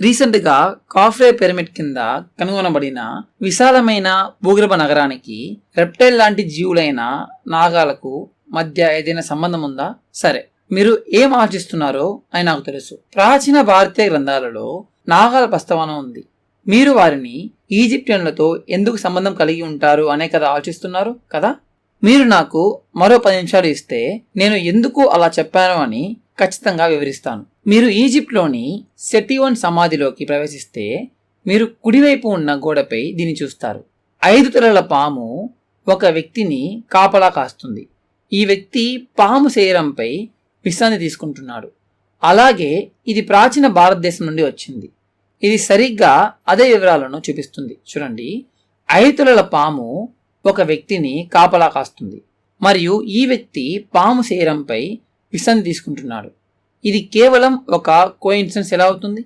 రీసెంట్గా కాఫ్రే పిరమిడ్ కింద కనుగొనబడిన విశాలమైన భూగర్భ నగరానికి రెప్టైల్ లాంటి జీవులైన నాగాలకు మధ్య ఏదైనా సంబంధం ఉందా? సరే. మీరు ఏం ఆలోచిస్తున్నారో అని నాకు తెలుసు. ప్రాచీన భారతీయ గ్రంథాలలో నాగాల ప్రస్తావన ఉంది. మీరు వారిని ఈజిప్టియన్లతో ఎందుకు సంబంధం కలిగి ఉంటారు అనే కదా ఆలోచిస్తున్నారు కదా? మీరు నాకు మరో పది నిమిషాలు ఇస్తే నేను ఎందుకు అలా చెప్పాను అని ఖచ్చితంగా వివరిస్తాను. మీరు ఈజిప్ట్లోని సెటివన్ సమాధిలోకి ప్రవేశిస్తే మీరు కుడివైపు ఉన్న గోడపై దీన్ని చూస్తారు. ఐదు తలల పాము ఒక వ్యక్తిని కాపలా కాస్తుంది. ఈ వ్యక్తి పాము శరీరంపై విశ్రాంతి తీసుకుంటున్నాడు. అలాగే ఇది ప్రాచీన భారతదేశం నుండి వచ్చింది. ఇది సరిగ్గా అదే వివరాలను చూపిస్తుంది. చూడండి. ఐదు పాము ఒక వ్యక్తిని కాపలా కాస్తుంది. మరియు ఈ వ్యక్తి పాము శరీరంపై విశ్రాంతి తీసుకుంటున్నాడు. ఇది కేవలం ఒక కోయిన్సిడెన్స్ ఎలా అవుతుంది?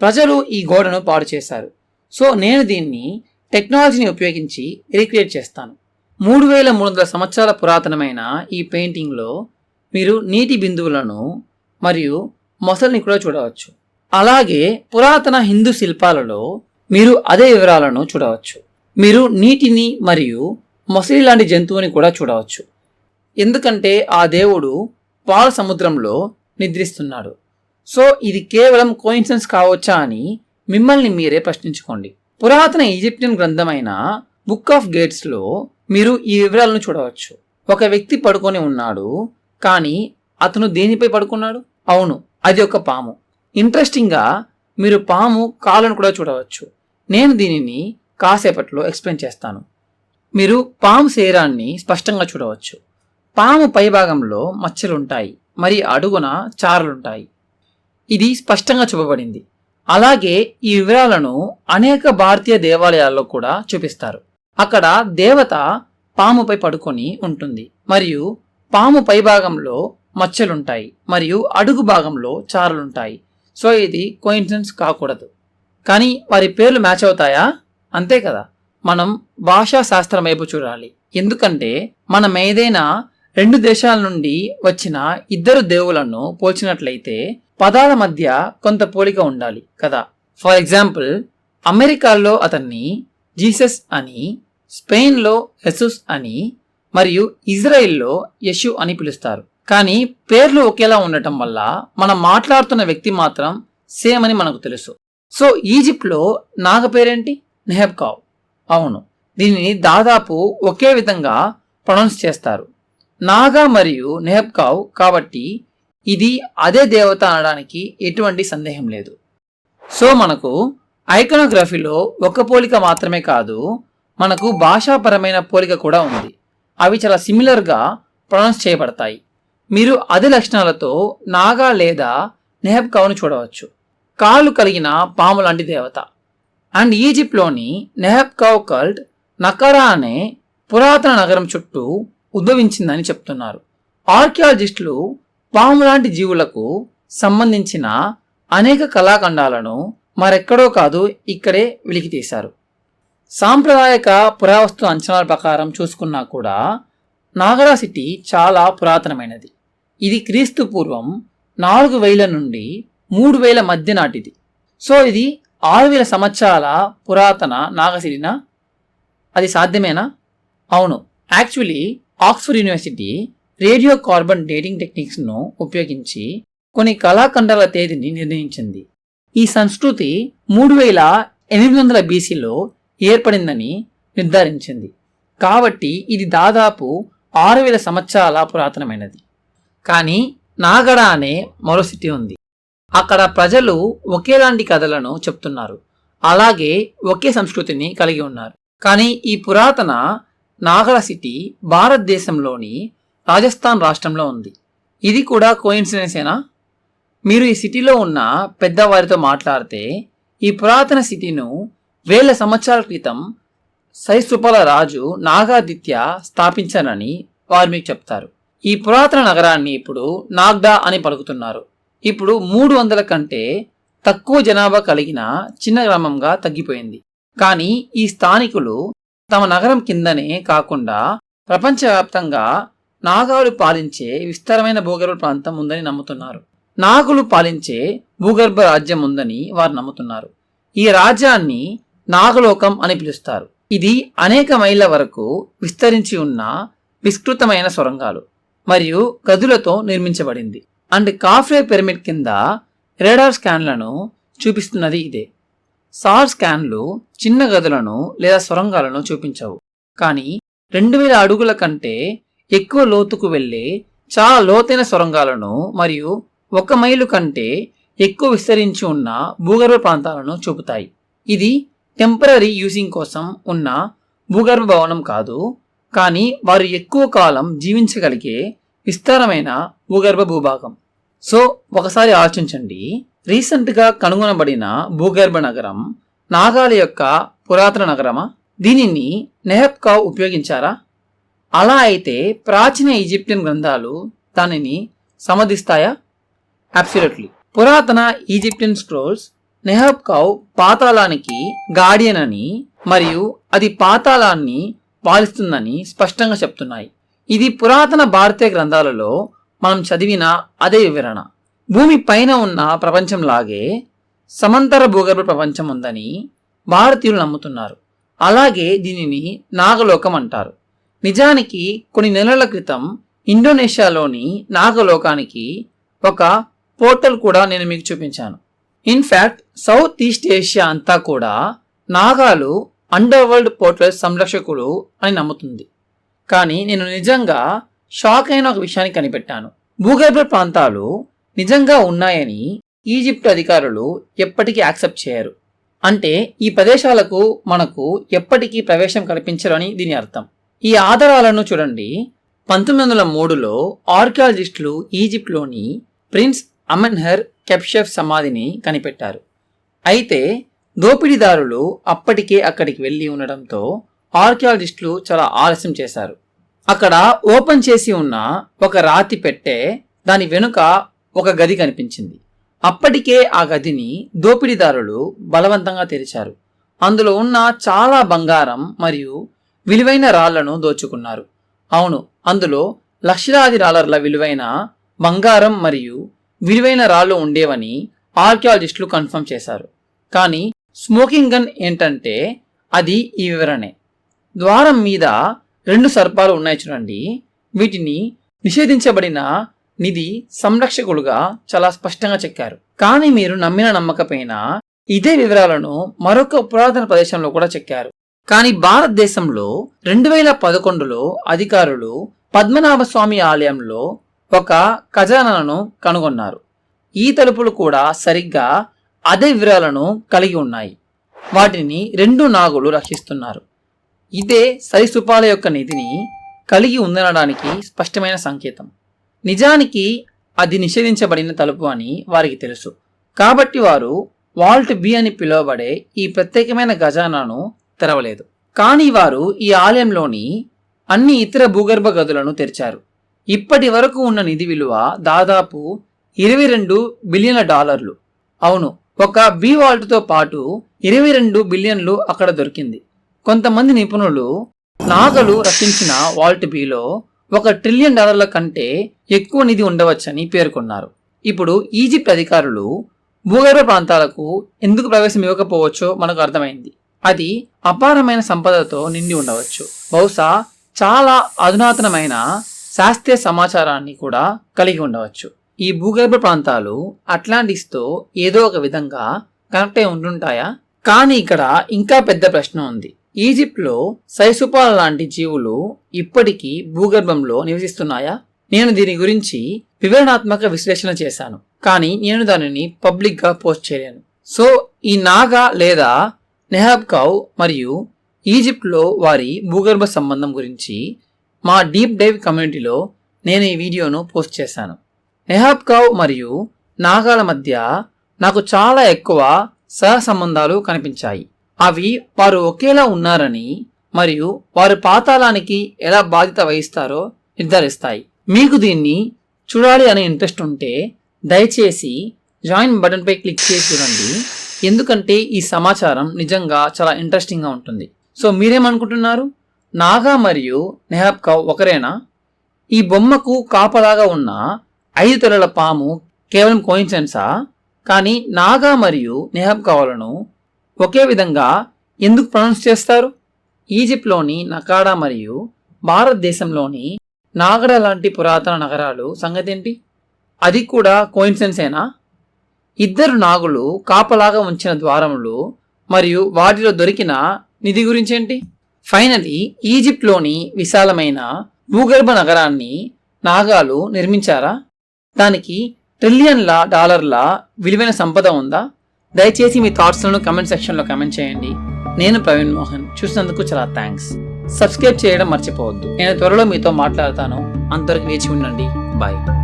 ప్రజలు ఈ గోడను పాడు చేశారు. సో నేను దీన్ని టెక్నాలజీని ఉపయోగించి రీక్రియేట్ చేస్తాను. మూడు వేల మూడు వందల సంవత్సరాల పురాతనమైన ఈ పెయింటింగ్లో మీరు నీటి బిందువులను మరియు మొసలిని కూడా చూడవచ్చు. అలాగే పురాతన హిందూ శిల్పాలలో మీరు అదే వివరాలను చూడవచ్చు. మీరు నీటిని మరియు మొసలి లాంటి జంతువుని కూడా చూడవచ్చు. ఎందుకంటే ఆ దేవుడు పాల సముద్రంలో నిద్రిస్తున్నాడు. సో ఇది కేవలం కోయిన్సిడెన్స్ కావచ్చా అని మిమ్మల్ని మీరే ప్రశ్నించుకోండి. పురాతన ఈజిప్షియన్ గ్రంథమైన బుక్ ఆఫ్ గేట్స్లో మీరు ఈ వివరాలను చూడవచ్చు. ఒక వ్యక్తి పడుకొని ఉన్నాడు కానీ అతను దేనిపై పడుకున్నాడు? అవును అది ఒక పాము. ఇంట్రెస్టింగ్గా మీరు పాము కాళ్ళను కూడా చూడవచ్చు. నేను దీనిని కాసేపట్లో ఎక్స్ప్లెయిన్ చేస్తాను. మీరు పాము శరీరాన్ని స్పష్టంగా చూడవచ్చు. పాము పైభాగంలో మచ్చలుంటాయి. మరి అడుగున చారలుంటాయి. ఇది స్పష్టంగా చూపబడింది. అలాగే ఈ వివరాలను అనేక భారతీయ దేవాలయాల్లో కూడా చూపిస్తారు. అక్కడ దేవత పాముపై పడుకొని ఉంటుంది. మరియు పాము పైభాగంలో మచ్చలుంటాయి. మరియు అడుగు భాగంలో చారలుంటాయి. సో ఇది కోయిన్సిడెన్స్ కాకూడదు. కానీ వారి పేర్లు మ్యాచ్ అవుతాయా? అంతే కదా. మనం భాషా శాస్త్రం వైపు చూడాలి. ఎందుకంటే మనం ఏదైనా రెండు దేశాల నుండి వచ్చిన ఇద్దరు దేవులను పోల్చినట్లయితే పదాల మధ్య కొంత పోలిక ఉండాలి కదా. ఫర్ ఎగ్జాంపుల్ అమెరికాలో అతన్ని జీసస్ అని స్పెయిన్లో హెసుస్ అని మరియు ఇజ్రాయిల్లో యశు అని పిలుస్తారు. కానీ పేర్లు ఒకేలా ఉండటం వల్ల మనం మాట్లాడుతున్న వ్యక్తి మాత్రం సేమ్ అని మనకు తెలుసు. సో ఈజిప్ట్లో నాగ పేరేంటి? నెహబ్కావ్. అవును. దీనిని దాదాపు ఒకే విధంగా ప్రొనౌన్స్ చేస్తారు. నాగా మరియు నెహబ్కావ్ కాబట్టి ఇది అదే దేవత అనడానికి ఎటువంటి సందేహం లేదు. సో మనకు ఐకనోగ్రఫీలో ఒక పోలిక మాత్రమే కాదు మనకు భాషాపరమైన పోలిక కూడా ఉంది. అవి చాలా సిమిలర్గా ప్రొనౌన్స్ చేయబడతాయి. మీరు అదే లక్షణాలతో నాగా లేదా నెహబ్కావ్ను చూడవచ్చు. కాళ్ళు కలిగిన పాము లాంటి దేవత. అండ్ ఈజిప్ట్లోని నెహబ్కావ్ కల్ట్ నకరా అనే పురాతన నగరం చుట్టూ ఉద్భవించిందని చెప్తున్నారు. ఆర్కియాలజిస్టులు పాము లాంటి జీవులకు సంబంధించిన అనేక కళాఖండాలను మరెక్కడో కాదు ఇక్కడే వెలికితీశారు. సాంప్రదాయక పురావస్తు అంచనాల ప్రకారం చూసుకున్నా కూడా నాగరా సిటీ చాలా పురాతనమైనది. ఇది క్రీస్తు పూర్వం నాలుగు వేల నుండి మూడు వేల మధ్య నాటిది. సో ఇది ఆరు వేల సంవత్సరాల పురాతన నాగసిరినా అది సాధ్యమేనా? అవును. Actually Oxford university radio carbon dating టెక్నిక్స్ను ఉపయోగించి కొన్ని కళాఖండాల తేదీని నిర్ణయించింది. ఈ సంస్కృతి మూడు వేల ఎనిమిది వందల బీసీలో ఏర్పడిందని నిర్ధారించింది. కాబట్టి ఇది దాదాపు ఆరు వేల సంవత్సరాల పురాతనమైనది. కానీ నాగడ అనే మరో సిటీ ఉంది. అక్కడ ప్రజలు ఒకేలాంటి కథలను చెప్తున్నారు. అలాగే ఒకే సంస్కృతిని కలిగి ఉన్నారు. కానీ ఈ పురాతన నాగల సిటీ భారతదేశంలోని రాజస్థాన్ రాష్ట్రంలో ఉంది. ఇది కూడా కోయిన్సిడెన్సేనా మీరు ఈ సిటీలో ఉన్న పెద్దవారితో మాట్లాడితే ఈ పురాతన సిటీను వేల సంవత్సరాల క్రితం సైసుపల రాజు నాగాదిత్య స్థాపించానని వారు మీకు చెప్తారు. ఈ పురాతన నగరాన్ని ఇప్పుడు నాగ్డా అని పలుకుతున్నారు. ఇప్పుడు మూడు వందల కంటే తక్కువ జనాభా కలిగిన చిన్న గ్రామంగా తగ్గిపోయింది. కానీ ఈ స్థానికులు తమ నగరం కిందనే కాకుండా ప్రపంచవ్యాప్తంగా నాగాలు పాలించే విస్తారమైన భూగర్భ ప్రాంతం ఉందని నమ్ముతున్నారు. నాగులు పాలించే భూగర్భ రాజ్యం ఉందని వారు నమ్ముతున్నారు. ఈ రాజ్యాన్ని నాగలోకం అని పిలుస్తారు. ఇది అనేక మైళ్ళ వరకు విస్తరించి ఉన్న విస్తృతమైన సొరంగాలు మరియు గదులతో నిర్మించబడింది. అండ్ కాఫ్రే పిరమిడ్ కింద రేడార్ స్కాన్లను చూపిస్తున్నది ఇదే. సార్ స్కాన్లు చిన్న గదులను లేదా సొరంగాలను చూపించవు. కానీ రెండు వేల అడుగుల కంటే ఎక్కువ లోతుకు వెళ్ళే చాలా లోతైన సొరంగాలను మరియు ఒక మైలు కంటే ఎక్కువ విస్తరించి ఉన్న భూగర్భ ప్రాంతాలను చూపుతాయి. ఇది టెంపరీ యూజింగ్ కోసం ఉన్న భూగర్భ భవనం కాదు కానీ వారు ఎక్కువ కాలం జీవించగలిగే విస్తారమైన భూగర్భ భూభాగం. సో ఒకసారి ఆలోచించండి. రీసెంట్గా కనుగొనబడిన భూగర్భ నగరం నాగాల యొక్క పురాతన నగరమా? దీనిని నెహబ్కా ఉపయోగించారా? అలా అయితే ప్రాచీన ఈజిప్షియన్ గ్రంథాలు దానిని సమధిస్తాయా అబ్సల్యూట్లీ పురాతన ఈజిప్షియన్ స్క్రోల్స్ నెహబ్కావ్ పాతాళానికి గార్డియన్ అని మరియు అది పాతాళాన్ని పాలిస్తుందని స్పష్టంగా చెప్తున్నాయి. ఇది పురాతన భారతీయ గ్రంథాలలో మనం చదివిన అదే వివరణ. భూమి పైన ఉన్న ప్రపంచంలాగే సమంతర భూగర్భ ప్రపంచం ఉందని భారతీయులు నమ్ముతున్నారు. అలాగే దీనిని నాగలోకం అంటారు. నిజానికి కొన్ని నెలల క్రితం ఇండోనేషియాలోని నాగలోకానికి ఒక పోర్టల్ కూడా నేను మీకు చూపించాను. ఇన్ఫ్యాక్ట్ సౌత్ ఈస్ట్ ఏషియా అంతా కూడా నాగాలు అండర్ వరల్డ్ పోర్టల్ సంరక్షకుడు అని నమ్ముతుంది. కానీ నేను నిజంగా షాక్ అయిన ఒక విషయాన్ని కనిపెట్టాను. భూగర్భ ప్రాంతాలు నిజంగా ఉన్నాయని ఈజిప్ట్ అధికారులు ఎప్పటికీ యాక్సెప్ట్ చేయరు. అంటే ఈ ప్రదేశాలకు మనకు ఎప్పటికీ ప్రవేశం కల్పించరని దీని అర్థం. ఈ ఆధారాలను చూడండి. పంతొమ్మిది వందల మూడులో ఆర్కియాలజిస్టులు ఈజిప్ట్లోని ప్రిన్స్ అమెన్హర్ కెప్షెఫ్ సమాధిని కనిపెట్టారు. అయితే దోపిడీదారులు అప్పటికే అక్కడికి వెళ్ళి ఉండడంతో ఆర్కియాలజిస్టులు చాలా ఆలస్యం చేశారు. అక్కడ ఓపెన్ చేసి ఉన్న ఒక రాతి పెట్టె దాని వెనుక ఒక గది కనిపించింది. అప్పటికే ఆ గదిని దోపిడీదారులు బలవంతంగా తెరిచారు. అందులో ఉన్న చాలా బంగారం మరియు విలువైన రాళ్ళను దోచుకున్నారు. అవును అందులో లక్షలాది డాలర్ల విలువైన బంగారం మరియు విలువైన రాళ్ళు ఉండేవని ఆర్కియాలజిస్టులు కన్ఫర్మ్ చేశారు. కానీ స్మోకింగ్ గన్ ఏంటంటే అది ఈ వివరణే. ద్వారం మీద రెండు సర్పాలు ఉన్నాయి చూడండి. వీటిని నిషేధించబడిన నిధి సంరక్షకులుగా చాలా స్పష్టంగా చెక్కారు కానీ మీరు నమ్మిన నమ్మకపోయినా ఇదే వివరాలను మరొక పురాతన ప్రదేశంలో కూడా చెక్కారు కానీ భారతదేశంలో రెండు వేల పదకొండులో అధికారులు పద్మనాభ స్వామి ఆలయంలో ఒక ఖజానాను కనుగొన్నారు. ఈ తలుపులు కూడా సరిగ్గా అదే వివరాలను కలిగి ఉన్నాయి. వాటిని రెండు నాగులు రక్షిస్తున్నారు. ఇదే సరిసుపాల యొక్క నిధిని కలిగి ఉందనడానికి స్పష్టమైన సంకేతం. నిజానికి అది నిషేధించబడిన తలుపు అని వారికి తెలుసు. కాబట్టి వారు వాల్ట్ బి అని పిలువబడే ఈ ప్రత్యేకమైన ఖజానాను తెరవలేదు. కానీ వారు ఈ ఆలయంలోని అన్ని ఇతర భూగర్భ గదులను తెరిచారు. ఇప్పటి వరకు ఉన్న నిధి విలువ దాదాపు ఇరవై రెండు బిలియన్ల డాలర్లు. అవును ఒక బి వాల్ట్తో పాటు ఇరవై రెండు బిలియన్లు అక్కడ దొరికింది. కొంతమంది నిపుణులు నాగలు రచించిన వాల్ట్ బిలో ఒక ట్రిలియన్ డాలర్ల కంటే ఎక్కువ నిధి ఉండవచ్చని పేర్కొన్నారు. ఇప్పుడు ఈజిప్ట్ అధికారులు భూగర్భ ప్రాంతాలకు ఎందుకు ప్రవేశం ఇవ్వకపోవచ్చో మనకు అర్థమైంది. అది అపారమైన సంపదతో నిండి ఉండవచ్చు. బహుశా చాలా అధునాతనమైన శాస్త్రీయ సమాచారాన్ని కూడా కలిగి ఉండవచ్చు. ఈ భూగర్భ ప్రాంతాలు అట్లాంటిస్తో ఏదో ఒక విధంగా కనెక్ట్ అయి ఉంటుంటాయా కానీ ఇక్కడ ఇంకా పెద్ద ప్రశ్న ఉంది. ఈజిప్ట్లో సైసుపాల లాంటి జీవులు ఇప్పటికీ భూగర్భంలో నివసిస్తున్నాయా? నేను దీని గురించి వివరణాత్మక విశ్లేషణ చేశాను కానీ నేను దానిని పబ్లిక్గా పోస్ట్ చేయలేను. సో ఈ నాగా లేదా నెహాబ్కావ్ మరియు ఈజిప్ట్లో వారి భూగర్భ సంబంధం గురించి మా డీప్ డైవ్ కమ్యూనిటీలో నేను ఈ వీడియోను పోస్ట్ చేశాను. నెహాబ్కావ్ మరియు నాగాల మధ్య నాకు చాలా ఎక్కువ సహసంబంధాలు కనిపించాయి. అవి వారు ఒకేలా ఉన్నారని మరియు వారు పాతాళానికి ఎలా బాధ్యత వహిస్తారో నిర్ధారిస్తాయి. మీకు దీన్ని చూడాలి అనే ఇంట్రెస్ట్ ఉంటే దయచేసి జాయిన్ బటన్పై క్లిక్ చేసి చూడండి. ఎందుకంటే ఈ సమాచారం నిజంగా చాలా ఇంట్రెస్టింగ్గా ఉంటుంది. సో మీరేమనుకుంటున్నారు? నాగా మరియు నెహాబ్కావ్ ఒకరేనా? ఈ బొమ్మకు కాపలాగా ఉన్న ఐదు తెరల పాము కేవలం కోయిన్సెన్సా కానీ నాగా మరియు నెహబ్కావాలను ఒకే విధంగా ఎందుకు ప్రొనౌన్స్ చేస్తారు? ఈజిప్ట్లోని నకాడా మరియు భారతదేశంలోని నాగడ లాంటి పురాతన నగరాలు సంగతేంటి? అది కూడా కోయిన్సెన్సేనా ఇద్దరు నాగులు కాపలాగా ఉంచిన ద్వారములు మరియు వాటిలో దొరికిన నిధి గురించేంటి? ఫైనలీ ఈజిప్ట్లోని విశాలమైన భూగర్భ నగరాన్ని నాగాలు నిర్మించారా? దానికి ట్రిలియన్ల డాలర్ల విలువైన సంపద ఉందా? దయచేసి మీ థాట్స్లను కమెంట్ సెక్షన్లో కమెంట్ చేయండి. నేను ప్రవీణ్ మోహన్. చూసినందుకు చాలా థ్యాంక్స్ సబ్స్క్రైబ్ చేయడం మర్చిపోవద్దు. నేను త్వరలో మీతో మాట్లాడతాను. అంతవరకు వేచి ఉండండి. బాయ్